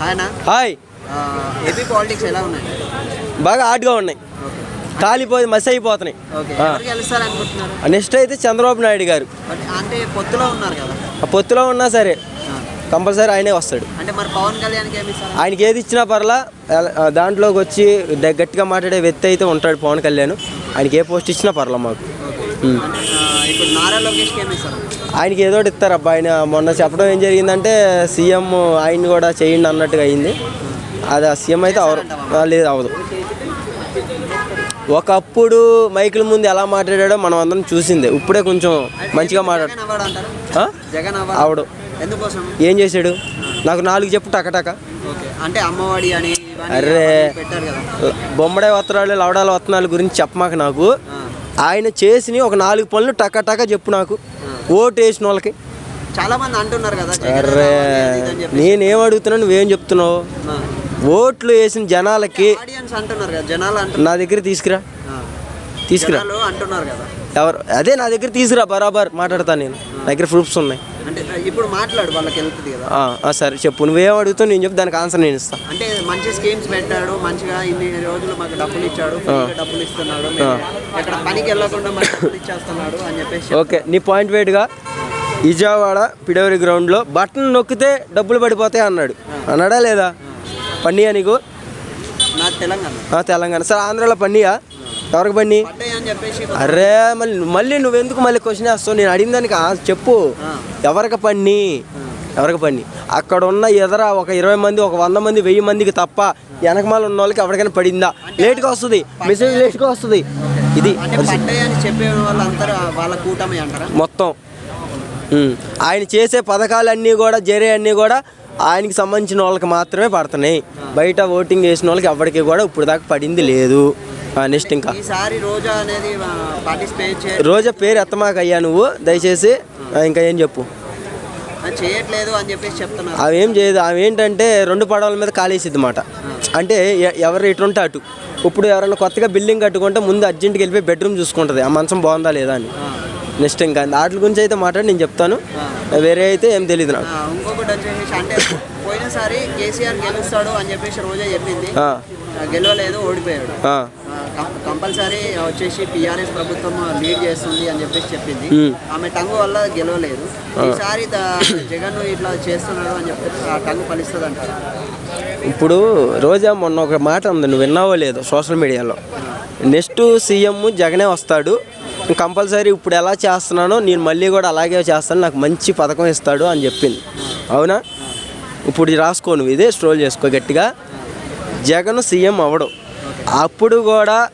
Hi AP politics ఎలా ఉన్నాయి? బాగా హాట్గా ఉన్నాయి. కాలిపోయి మసి అయిపోతున్నాయి. నెక్స్ట్ అయితే చంద్రబాబు నాయుడు గారు. అంటే పొత్తులో ఉన్నారు కదా? పొత్తులో ఉన్నా సరే. కంపల్సరీ ఆయనే వస్తాడు. అంటే మరి పవన్ ఇస్తారు? ఆయనకి ఏది ఇచ్చినా పర్లా దాంట్లోకి వచ్చి గట్టిగా మాట్లాడే వ్యక్తి అయితే ఉంటాడు పవన్ కళ్యాణ్. ఆయనకి ఏ పోస్ట్ ఇచ్చినా పర్లా మాకు. ఇప్పుడు నారా లోకేష్కి ఏమి ఇస్తారు ఆయనకి ఏదో ఒకటి ఇస్తారు అబ్బా. ఆయన మొన్న చెప్పడం ఏం జరిగిందంటే సీఎం ఆయన్ని కూడా చేయండి అన్నట్టుగా అయింది. అది ఆ సీఎం అయితే అవరు లేదు అవదు. ఒకప్పుడు మైకుల ముందు ఎలా మాట్లాడాడో మనం అందరం చూసిందే. ఇప్పుడే కొంచెం మంచిగా మాట్లాడు జగన్ అవ్వడు అంటారు? ఆ? జగన్ అవడు. అవ్వడు ఎందుకోసం? ఏం చేశాడు? నాకు నాలుగు చెప్పు టకటక ఓకే. అంటే అమ్మఒడి అని కదా. బొమ్మడే వస్త్రాలు లవడాల వస్త్రాల గురించి చెప్పమాక నాకు. ఆయన చేసిన ఒక నాలుగు పనులు టక టక చెప్పు నాకు. ఓటు వేసిన వాళ్ళకి. చాలా మంది అంటున్నారు కదా చెప్పి నేనేం అడుగుతున్నా నువ్వేం చెప్తున్నావు. ఓట్లు వేసిన జనాలకి అంటున్నారు కదా జనాలు అంటున్నారు. నా దగ్గర తీసుకురా. తీసుకురా. అంటున్నారు కదా. ఎవరు? అదే నా దగ్గర తీసుకురా బరాబర్ మాట్లాడతాను నేను. నా దగ్గర ప్రూఫ్స్ ఉన్నాయి. అంటే ఇప్పుడు మాట్లాడు వాళ్ళకి వెళ్తుంది కదా. సరే చెప్పు. నువ్వేం అడుగుతావు నేను చెప్పు దానికి ఆన్సర్ నేను ఇస్తాను అంటే మంచి స్కీమ్స్ పెట్టాడు మంచిగా ఇన్ని రోజులు మాకు డబ్బులు ఇచ్చాడు డబ్బులు ఇస్తున్నాడు ఎక్కడ పనికి వెళ్ళకుండా డబ్బులు ఇచ్చేస్తున్నాడు అని చెప్పేసి ఓకే నీ పాయింట్ వెయిట్గా విజయవాడ పిడవరి గ్రౌండ్లో బటన్ నొక్కితే డబ్బులు పడిపోతాయి అన్నాడు. అన్నాడా లేదా? పన్నీయా నీకు? తెలంగాణ. తెలంగాణ. సరే ఆంధ్రాలో పన్నీయా? ఎవరికి చెప్పేసి అరే మళ్ళీ మళ్ళీ నువ్వెందుకు మళ్ళీ క్వశ్చన్ వేస్తావు నేను అడిగిన దానికి చెప్పు. ఎవరికి పన్ని ఎవరికి పన్ని అక్కడ ఉన్న ఎదర ఒక ఇరవై మంది ఒక వంద మంది వెయ్యి మందికి తప్ప వెనకమాల ఉన్న వాళ్ళకి ఎవరికైనా పడిందా? లేట్గా వస్తుంది. మెసేజ్ లేట్గా వస్తుంది. ఇది చెప్పే వాళ్ళ కూటమి అంటారా? మొత్తం. ఆయన చేసే పథకాలన్నీ కూడా జరే అన్నీ కూడా ఆయనకి సంబంధించిన వాళ్ళకి మాత్రమే పడుతున్నాయి. బయట ఓటింగ్ వేసిన వాళ్ళకి ఎవరికి కూడా ఇప్పుడు దాకా పడింది లేదు. నెక్స్ట్ ఇంకా. రోజా పేరు ఎత్తమాక అయ్యా నువ్వు దయచేసి. ఇంకా ఏం చెప్పు. చేయట్లేదు అని చెప్పేసి చెప్తున్నారు. అవి ఏం చేయదు. అవి ఏంటంటే రెండు పడవల మీద కాలేసిద్ది మాట అంటే ఎవరు ఎటు ఉంటే అటు. ఇప్పుడు ఎవరైనా కొత్తగా బిల్డింగ్ కట్టుకుంటే ముందు అర్జెంట్కి వెళ్ళిపోయి బెడ్రూమ్ చూసుకుంటుంది. ఆ మంచం బాగుందా లేదా అని. నెక్స్ట్ ఇంకా వాటి గురించి అయితే మాట్లాడి నేను చెప్తాను. వేరే అయితే ఏం తెలియదు నాకు. ఇంకొకటి వచ్చేసి అంటే పోయినసారి కేసీఆర్ గెలుస్తాడు అని చెప్పేసి రోజా చెప్పింది. గెలవలేదు ఓడిపోయాడు. కంపల్సరీ వచ్చేసి పిఆర్ఎస్ ప్రభుత్వం లీడ్ చేస్తుంది అని చెప్పేసి చెప్పింది. ఆమె టంగు వల్ల గెలవలేదు. ఈసారి జగన్ ఇట్లా చేస్తున్నాడు అని చెప్పేసి ఆ టంగు ఫలిస్తుంది అంటారు ఇప్పుడు రోజా మొన్న ఒక మాట ఉంది నువ్వు విన్నావో లేదో సోషల్ మీడియాలో. నెక్స్ట్ సీఎం జగనే వస్తాడు కంపల్సరీ ఇప్పుడు ఎలా చేస్తున్నానో నేను మళ్ళీ కూడా అలాగే చేస్తాను నాకు మంచి పథకం ఇస్తాడు అని చెప్పింది. అవునా? ఇప్పుడు ఇది రాసుకో నువ్వు ఇదే స్ట్రోల్ చేసుకో గట్టిగా. జగన్ సీఎం అవడు అప్పుడు కూడా